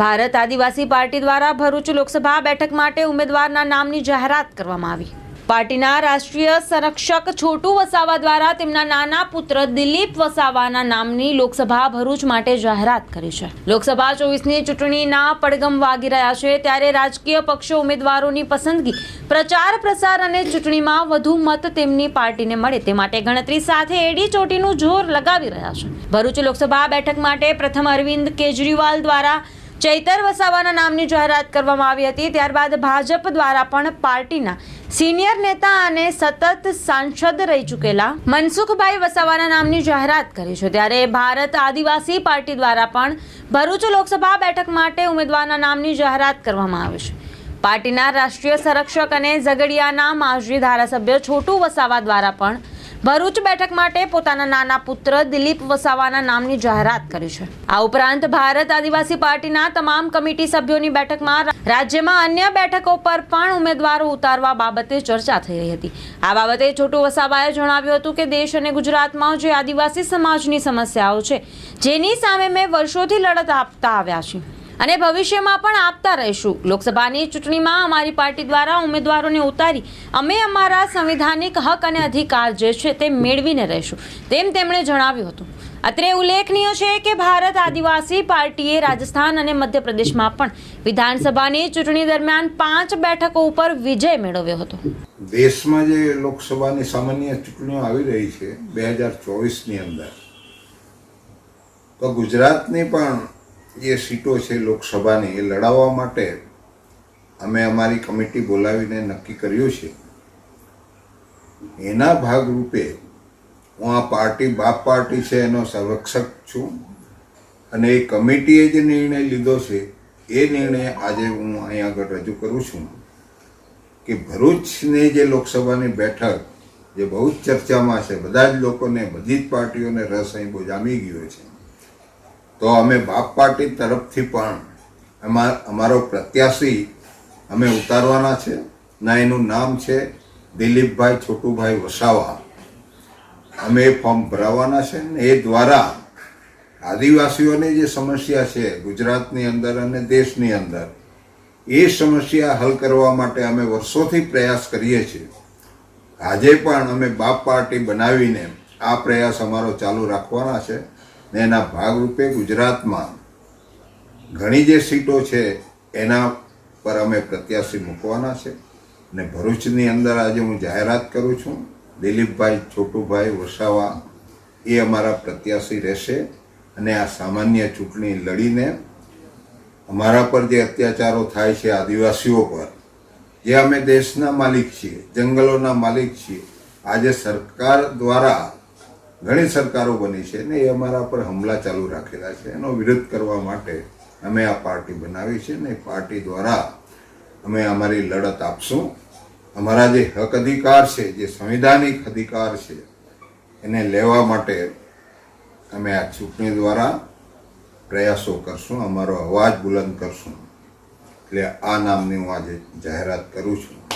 ભારત આદિવાસી party દ્વારા ભરૂચ લોકસભા બેઠક માટે ઉમેદવારના નામની જાહેરાત કરવામાં આવી. પાર્ટીના રાષ્ટ્રીય સંરક્ષક છોટુ વસાવા દ્વારા તેમના નાના પુત્ર દિલીપ વસાવાના નામની લોકસભા ભરૂચ માટે જાહેરાત કરી છે. લોકસભા ચોવીસની ચૂંટણીના પડગમ વાગી રહ્યા છે ત્યારે રાજકીય પક્ષો ઉમેદવારોની પસંદગી, પ્રચાર પ્રસાર અને ચૂંટણીમાં વધુ મત તેમની પાર્ટીને મળે તે માટે ગણતરી સાથે એડી ચોટીનું જોર લગાવી રહ્યા છે. ભરૂચ લોકસભા બેઠક માટે પ્રથમ અરવિંદ કેજરીવાલ દ્વારા ચૈતર વસાવાના નામની જાહેરાત કરવામાં આવી હતી. ત્યારબાદ ભાજપ દ્વારા પણ પાર્ટીના સિનિયર નેતા અને સતત સાંસદ રહી ચૂકેલા મનસુખભાઈ વસાવાના નામની જાહેરાત કરી છે. ત્યારે ભારત આદિવાસી પાર્ટી દ્વારા પણ ભરૂચ લોકસભા બેઠક માટે ઉમેદવારના નામની જાહેરાત કરવામાં આવી છે. પાર્ટીના રાષ્ટ્રીય સંરક્ષક અને ઝઘડિયાના માજી ધારાસભ્ય છોટુ વસાવા દ્વારા પણ ભરૂચ બેઠક માટે પોતાના નાના પુત્ર દિલીપ વસાવાના નામની જાહેરાત કરી છે. આ ઉપરાંત ભારત આદિવાસી પાર્ટીના તમામ કમિટી સભ્યોની બેઠકમાં રાજ્યમાં અન્ય બેઠકો પર પણ ઉમેદવારો ઉતારવા બાબતે ચર્ચા થઈ હતી. આ બાબતે છોટુ વસાવાએ જણાવ્યું હતું કે દેશ અને ગુજરાતમાં જે આદિવાસી સમાજની સમસ્યાઓ છે, જેની સામે મેં વર્ષોથી લડત આપતા આવ્યા છીએ. અને ભવિષ્યમાં પણ આપતા રહીશું. લોકસભાની ચૂંટણીમાં અમારી પાર્ટી દ્વારા ઉમેદવારોને ઉતારી અમે અમારા સંવિધાનિક હક અને અધિકાર જે છે તે મેળવીને રહીશું, તેમ તેમણે જણાવ્યું હતું. અત્રે ઉલ્લેખનીય છે કે ભારત આદિવાસી પાર્ટીએ રાજસ્થાન અને મધ્યપ્રદેશમાં પણ વિધાનસભાની ચૂંટણી દરમિયાન પાંચ બેઠકો ઉપર વિજય મેળવ્યો હતો. દેશમાં જે લોકસભાની સામાન્ય ચૂંટણીઓ આવી રહી છે, બે હજાર ચોવીસની અંદર, તો ગુજરાતની પણ જે સીટો છે લોકસભાની એ લડાવવા માટે અમે અમારી કમિટી બોલાવીને નક્કી કર્યું છે. એના ભાગરૂપે હું આ પાર્ટી, બાપ પાર્ટી છે એનો સંરક્ષક છું અને એ કમિટીએ જે નિર્ણય લીધો છે, એ નિર્ણય આજે હું અહીં આગળ રજૂ કરું છું કે ભરૂચની જે લોકસભાની બેઠક, જે બહુ જ ચર્ચામાં છે, બધા જ લોકોને, બધી જ પાર્ટીઓને રસ અહીં બહુ જામી ગયો છે. તો અમે બાપ પાર્ટી તરફથી પણ અમાર પ્રત્યાશી અમે ઉતારવાના છે. ના એનું નામ છે દિલીપભાઈ છોટુભાઈ વસાવા. અમે એ ફોર્મ ભરાવવાના છે ને એ દ્વારા આદિવાસીઓની જે સમસ્યા છે ગુજરાતની અંદર અને દેશની અંદર, એ સમસ્યા હલ કરવા માટે અમે વર્ષોથી પ્રયાસ કરીએ છીએ. આજે પણ અમે બાપ પાર્ટી બનાવીને આ પ્રયાસ અમારો ચાલુ રાખવાના છે. ને એના ભાગરૂપે ગુજરાતમાં ઘણી જે સીટો છે, એના પર અમે પ્રત્યાશી મૂકવાના છે. ને ભરૂચની અંદર આજે હું જાહેરાત કરું છું, દિલીપભાઈ છોટુભાઈ વસાવા, એ અમારા પ્રત્યાશી રહેશે. અને આ સામાન્ય ચૂંટણી લડીને અમારા પર જે અત્યાચારો થાય છે આદિવાસીઓ પર, જે અમે દેશના માલિક છીએ, જંગલોના માલિક છીએ, આજે સરકાર દ્વારા ઘણી સરકારો બની છે ને એ અમારા પર હમલા ચાલુ રાખેલા છે. એનો વિરોધ કરવા માટે અમે આ પાર્ટી બનાવી છે ને પાર્ટી દ્વારા અમે અમારી લડત આપશું. અમારા જે હક અધિકાર છે, જે સંવિધાનિક અધિકાર છે, એને લેવા માટે અમે આ ચૂંટણી દ્વારા પ્રયાસો કરશું, અમારો અવાજ બુલંદ કરશું. એટલે આ નામની હું આજે જાહેરાત કરું છું.